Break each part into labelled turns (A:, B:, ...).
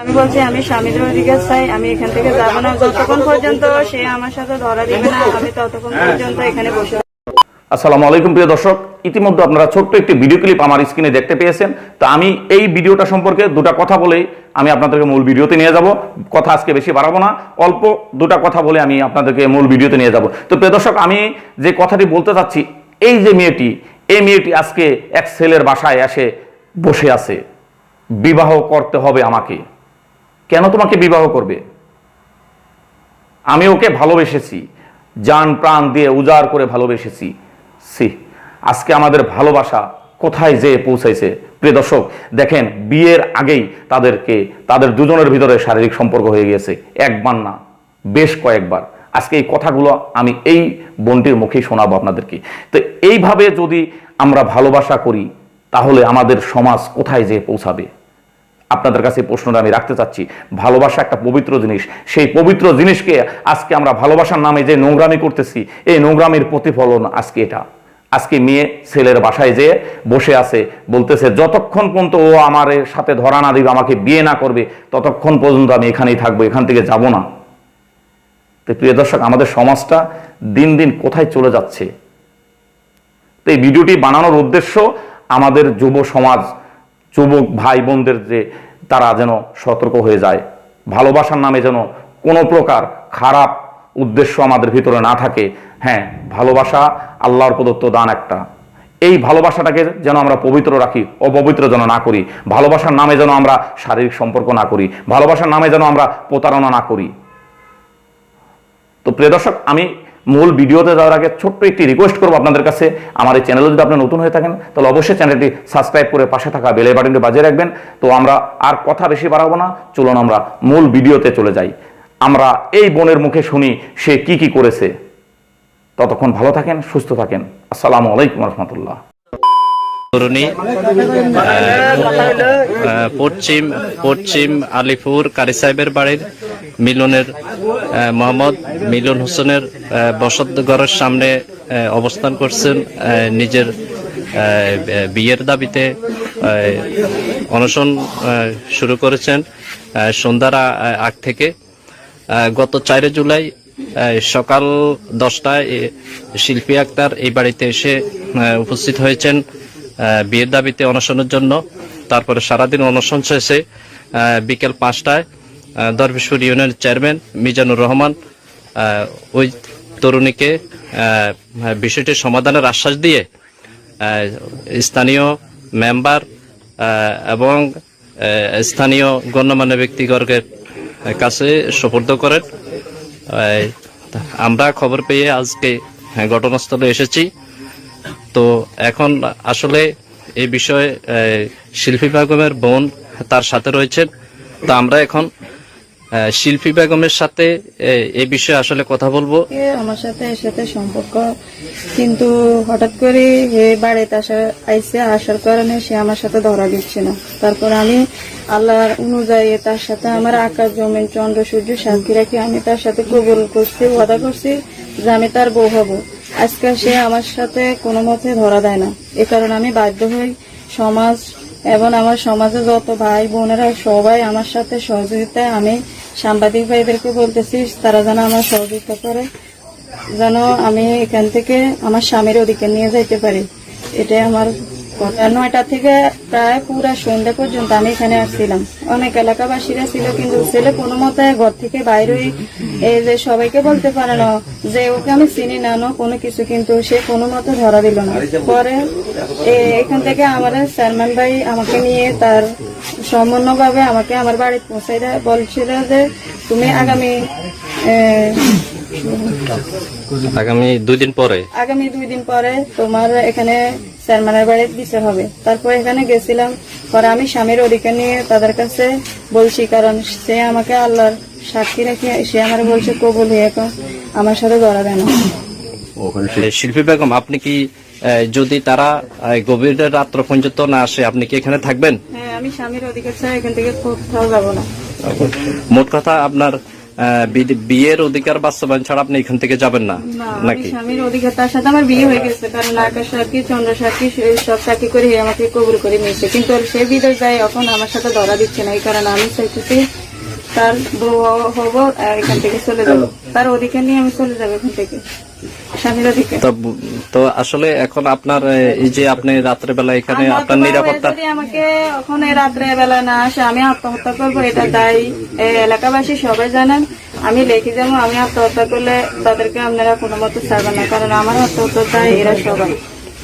A: আমি বলছি, আমি স্বামীর চাই, আমি এখান থেকে যাব না। যতক্ষণ পর্যন্ত সে আমার সাথে ধরা দিবে না, আমি ততক্ষণ পর্যন্ত এখানে বসে
B: আসসালামু আলাইকুম, প্রিয় দর্শক। ইতিমধ্যে আপনারা ছোট্ট একটি ভিডিও ক্লিপ আমার স্ক্রিনে দেখতে পেয়েছেন। তো আমি এই ভিডিওটা সম্পর্কে দুটা কথা আমি আপনাদেরকে মূল ভিডিওতে নিয়ে যাব। কথা আজকে বেশি বাড়াবো না, অল্প দুটা কথা বলে আমি আপনাদেরকে মূল ভিডিওতে নিয়ে যাব। তো প্রিয় দর্শক, আমি যে কথাটি বলতে চাচ্ছি, এই যে মেয়েটি, এই মেয়েটি আজকে এক ছেলের বাসায় এসে বসে আছে। বিবাহ করতে হবে আমাকে। কেন তোমাকে বিবাহ করবে? আমি ওকে ভালোবেসেছি, জান প্রাণ দিয়ে উজাড় করে ভালোবেসেছি। সি আজকে আমাদের ভালোবাসা কোথায় যেয়ে পৌঁছাইছে? প্রিয় দর্শক, দেখেন, বিয়ের আগেই তাদেরকে, তাদের দুজনের ভিতরে শারীরিক সম্পর্ক হয়ে গিয়েছে। একবার না, বেশ কয়েকবার। আজকে এই কথাগুলো আমি এই বোনটির মুখেই শোনাবো আপনাদেরকে। তো এইভাবে যদি আমরা ভালোবাসা করি, তাহলে আমাদের সমাজ কোথায় যেয়ে পৌঁছাবে? আপনাদের কাছে প্রশ্নটা আমি রাখতে চাচ্ছি। ভালোবাসা একটা পবিত্র জিনিস। সেই পবিত্র জিনিসকে আজকে আমরা ভালোবাসার নামে যে নোংরামি করতেছি, এই নোংরামির প্রতিফলন আজকে এটা। আজকে মেয়ে ছেলের বাসায় যে বসে আছে, বলতেছে, যতক্ষণ পর্যন্ত ও আমার সাথে ধরা না দিবে, আমাকে বিয়ে না করবে, ততক্ষণ পর্যন্ত আমি এখানেই থাকব, এখান থেকে যাব না। তো প্রিয় দর্শক, আমাদের সমাজটা দিন দিন কোথায় চলে যাচ্ছে? তো এই ভিডিওটি বানানোর উদ্দেশ্য আমাদের যুব সমাজ যুবক ভাই বোনদের যে তারা যেন সতর্ক হয়ে যায়। ভালোবাসার নামে যেন কোনো প্রকার খারাপ উদ্দেশ্য আমাদের ভিতরে না থাকে। হ্যাঁ ভালোবাসা আল্লাহর প্রদত্ত দান একটা। এই ভালোবাসাটাকে যেন আমরা পবিত্র রাখি, অপবিত্র যেন না করি। ভালোবাসার নামে যেন আমরা শারীরিক সম্পর্ক না করি। ভালোবাসার নামে যেন আমরা প্রতারণা না করি। তো প্রিয় দর্শক, আমি মূল ভিডিওতে যাওয়ার আগে ছোট্ট একটি রিকোয়েস্ট করব আপনাদের কাছে। আমার এই চ্যানেলে যদি আপনি নতুন হয়ে থাকেন, তাহলে অবশ্যই চ্যানেলটি সাবস্ক্রাইব করে পাশে থাকা বেলে বাটনটি বাজিয়ে রাখবেন। তো আমরা আর কথা বেশি বাড়াবো না, চলুন আমরা মূল ভিডিওতে চলে যাই। আমরা এই বোনের মুখে শুনি সে কি কি করেছে। ততক্ষণ ভালো থাকেন, সুস্থ থাকেন। আসসালামু আলাইকুম রহমতুল্লাহ।
C: তরুণী পশ্চিম পশ্চিম আলিপুর কারি সাহেবের বাড়ির মিলনের মোহাম্মদ মিলন হোসেনের বসত ঘরের সামনে অবস্থান করছেন নিজের বিয়ের দাবিতে অনশন শুরু করেছেন সন্ধ্যার আগ থেকে। গত চারে জুলাই সকাল দশটায় শিল্পী আক্তার এই বাড়িতে এসে উপস্থিত হয়েছেন বিয়ের দাবিতে অনশনের জন্য। তারপরে সারাদিন অনশন শেষে বিকেল পাঁচটায় আহ, দরবেশপুর ইউনিয়নের চেয়ারম্যান মিজানুর রহমান ওই তরুণীকে আহ, বিষয়টির সমাধানের আশ্বাস দিয়ে স্থানীয় মেম্বার এবং স্থানীয় গণ্যমান্য ব্যক্তিবর্গের কাছে সোপর্দ করেন। আমরা খবর পেয়ে আজকে ঘটনাস্থলে এসেছি। তো এখন আসলে এই বিষয়ে শিল্পী বেগমের বোন তার সাথে রয়েছেন। তো আমরা এখন শিল্পী বেগমের সাথে এই বিষয়ে আসলে কথা বলব।
A: আমার সাথে এর সাথে সম্পর্ক। কিন্তু হঠাৎ করে এ বাড়িতে আসা, আইসে আসার কারণে সে আমার সাথে ধরা দিচ্ছে না। তারপর আমি আল্লাহর অনুযায়ী তার সাথে আমার আকাশ জমিন চন্দ্র, সূর্য শান্তি রাখি আমি তার সাথে কবুল করছি, ওয়াদা করছি যে আমি তার বউ হব। আজকে সে আমার সাথে কোনো মতে ধরা দেয় না। এ কারণে আমি বাধ্য হই সমাজ এবং আমার সমাজে যত ভাই বোনেরা সবাই আমার সাথে সহযোগিতায় আমি সাংবাদিক ভাইদেরকে বলতেছি, তারা যেন আমার সহযোগিতা করে, যেন আমি এখান থেকে আমার স্বামীর অধিকার নিয়ে যাইতে পারি। এটাই আমার নয়টা থেকে প্রায় পুরা সন্ধ্যা পর্যন্ত আমি এখানে আসছিলাম। অনেক এলাকাবাসীরা ছিল, কিন্তু ছেলে কোনো মতে ঘর থেকে বাইরে এই যে সবাইকে বলতে পারে না যে ওকে আমি চিনি না না কোনো কিছু, কিন্তু সে কোনো মতে ধরা দিল না। পরে এখান থেকে আমার চেয়ারম্যান ভাই আমাকে নিয়ে তার সম্পূর্ণভাবে আমাকে আমার বাড়ি পৌঁছাই দেয়। বলছিল যে, তুমি আগামী
C: আগামী দুই দিন পরে?
A: আগামী দুই দিন পরে তোমার এখানে চেয়ারম্যানের বাড়ি বিচার হবে। তারপর এখানে গেছিলাম। পরে আমি স্বামীর অধিকার নিয়ে তাদের কাছে বলছি কারণ সে আমাকে আল্লাহর সাক্ষী রেখে সে আমার বলছে কবুল হয়ে এখন আমার সাথে না
C: শিল্পী বেগম আপনি কি আহ, যদি তারা গভীর রাত্র পর্যন্ত না আসে আপনি কি এখানে থাকবেন?
A: হ্যাঁ আমি স্বামীর অধিকার ছাড়া এখান থেকে কোথাও যাব না।
C: মোট কথা আপনার বিয়ের অধিকার বাস্তবায়ন ছাড়া আপনি এখান থেকে যাবেন না নাকি?
A: স্বামীর অধিকার তার সাথে আমার বিয়ে হয়ে গেছে কারণ আকাশ সাক্ষী চন্দ্র সাক্ষী সব সাক্ষী করে আমাকে কবুল করে নিয়েছে। কিন্তু সে বিদেশ যায় এখন আমার সাথে ধরা দিচ্ছে না এই কারণে আমি চাইতেছি তার বউ হব এখান থেকে চলে যাব। তার অধিকার নিয়ে আমি চলে যাব এখান থেকে।
C: তো তো আসলে এখন আপনার এই যে আপনি রাত্রেবেলা এখানে আপনার নিরাপত্তা
A: যদি আমাকে ওখানে রাত্রে বেলা না আসে আমি আত্মহত্যা করব এটা দায়ী। এলাকাবাসী সবাই জানেন আমি লেখি যেমন আমি আত্মহত্যা করলে তাদেরকে আপনারা কোনো মতো ছাড়বেন না কারণ আমার আত্মহত্যা তাই এরা সবাই।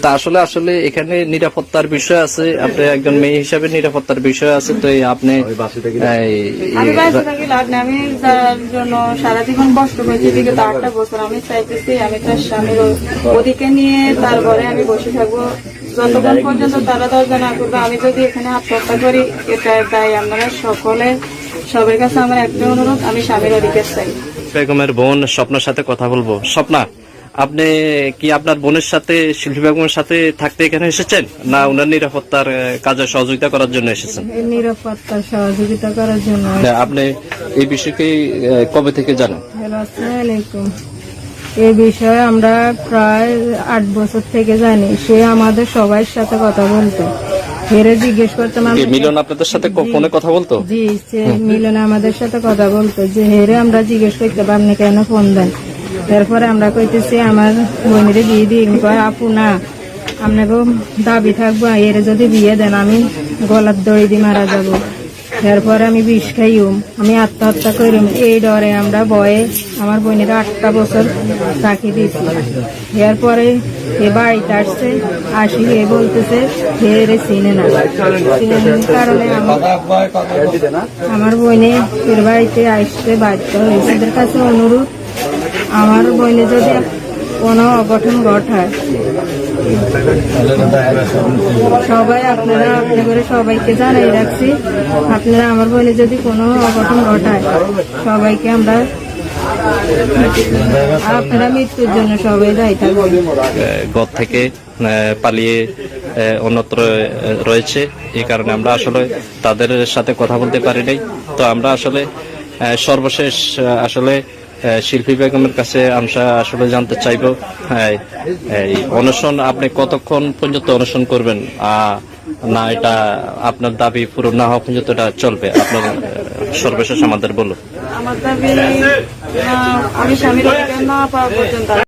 C: তা আসলে আসলে এখানে নিরাপত্তার বিষয় আছে। আপনি একজন মেয়ে হিসাবে নিরাপত্তার বিষয় আছে তো আপনি
A: আমি
C: এই-
A: বাইরে থাকি লাভ নেই। আমি যার জন্য সারা জীবন কষ্ট করেছি বিগত আটটা বছর আমি চাইতেছি আমি তার স্বামীর ওদিকে নিয়ে তারপরে আমি বসে থাকব। যতক্ষণ পর্যন্ত তারা দরজা না করবে আমি যদি এখানে আত্মহত্যা করি এটা দায় আপনারা সকলে। সবার কাছে আমার একটা অনুরোধ আমি স্বামীর অধিকার চাই।
C: বেগমের বোন স্বপ্নের সাথে কথা বলব। স্বপ্না আপনি কি আপনার বোনের সাথে শিল্পী বেগমের সাথে থাকতে এখানে এসেছেন? না ওনার নিরাপত্তার কাজে সহযোগিতা করার জন্য এসেছেন?
A: নিরাপত্তার সহযোগিতা করার জন্য
C: না, আপনি এই বিষয়কে কবে থেকে জানেন?
A: এই বিষয়ে আমরা প্রায় আট বছর থেকে জানি। সে আমাদের সবার সাথে কথা বলতো। ফেরে জিজ্ঞেস করতাম
C: মিলন আপনাদের সাথে ক- ফোনে কথা বলতো?
A: জি সে মিলন আমাদের সাথে কথা বলতো যে হেরে আমরা জিজ্ঞেস করতে আপনি কেন ফোন দেন? এরপরে আমরা কইতেছি, আমার বোনের বিয়ে দিই কয়, আপু, না, আপনাকে দাবি থাকব এর যদি বিয়ে দেন, আমি গলার দড়ি দিয়ে মারা যাব। এরপরে আমি বিষ খাইম আমি আত্মহত্যা করিম এই ডরে আমরা বয়ে আমার বোনের আটটা বছর রাখি দিয়েছি। এরপরে এ বাড়িতে আসছে, আসি, এ বলতেছে, হে রে চিনে না। কারণে আমি আমার বোনে ফের বাড়িতে আসতে বাধ্য হয়েছে। কাছে অনুরোধ আমার বোনে যদি কোনো অঘটন ঘটায়, সবাই আপনারা আপনি করে সবাইকে জানাই রাখছি। আপনারা আমার বোনে যদি কোনো অঘটন ঘটায়, সবাইকে আমরা আপনারা মৃত্যুর জন্য সবাই দায়ী থাকবেন।
C: ঘর থেকে পালিয়ে অন্যত্র রয়েছে। এই কারণে আমরা আসলে তাদের সাথে কথা বলতে পারি নাই। তো আমরা আসলে সর্বশেষ আসলে শিল্পী বেগমের কাছে আমরা আসলে জানতে চাইব হ্যাঁ, এই অনশন আপনি কতক্ষণ পর্যন্ত অনশন করবেন? না এটা আপনার দাবি পূরণ না হওয়া পর্যন্ত এটা চলবে। আপনার সর্বশেষ আমাদের বলুন।
A: আমার দাবি আমি স্বামীর না পাওয়া পর্যন্ত